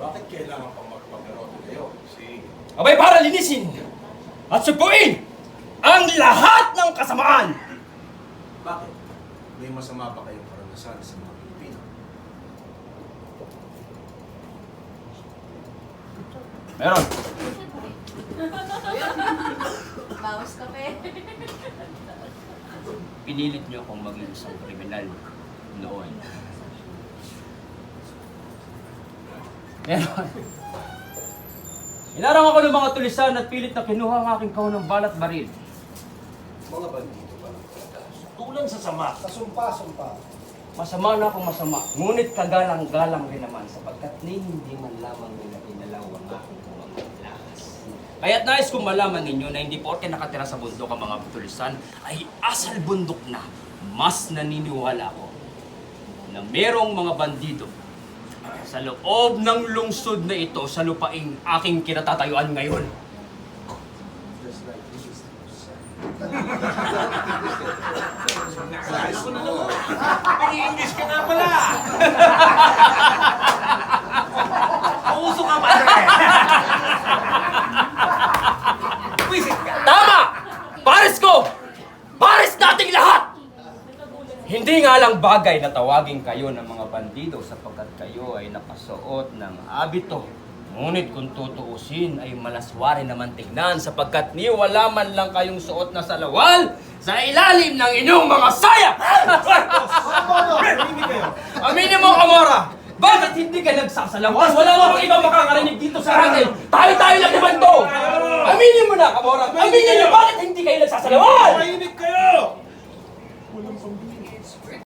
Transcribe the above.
Bakit kailangan pang magpagarote kayo? Si... Abay para linisin at supuin ang lahat ng kasamaan. Bakit? May masama ba kayong karanasan sa mga Pilipino? Meron. Bawas kape. Pinilit niyo akong maging isang kriminal noon. Meron. Inarang ako ng mga tulisan at pilit na kinuha ang aking kahon ng balat baril. Mga bandido pa lang talaga. Tulan sa sama. Kasumpa-sumpa. Masama na akong masama, ngunit kagalang-galang rin naman sapagkat ni hindi man lamang nila inalaw ang aking mga lakas. Kaya't nais kong malaman ninyo na hindi porke nakatira sa bundok ang mga tulisan ay asal bundok na. Mas naniniwala ako na merong mga bandido sa loob ng lungsod na ito sa lupaing aking kinatatayuan ngayon. Pag-i-English ka nga pala! Mauso ka pa Hindi nga lang bagay na tawagin kayo ng mga bandido sapagkat kayo ay nakasuot ng abito. Ngunit kung tutuusin ay malaswari naman tignan sapagkat ni wala man lang kayong suot na salawal sa ilalim ng inyong mga saya! Tahimik kayo! Aminin mo, Kamora! Bakit hindi ka nagsasalawas? Wala namang ibang makakarinig dito sa atin! Tayo-tayo lang naman to! Aminin mo na, Kamora! Aminin niyo, bakit hindi kayo nagsasalawas?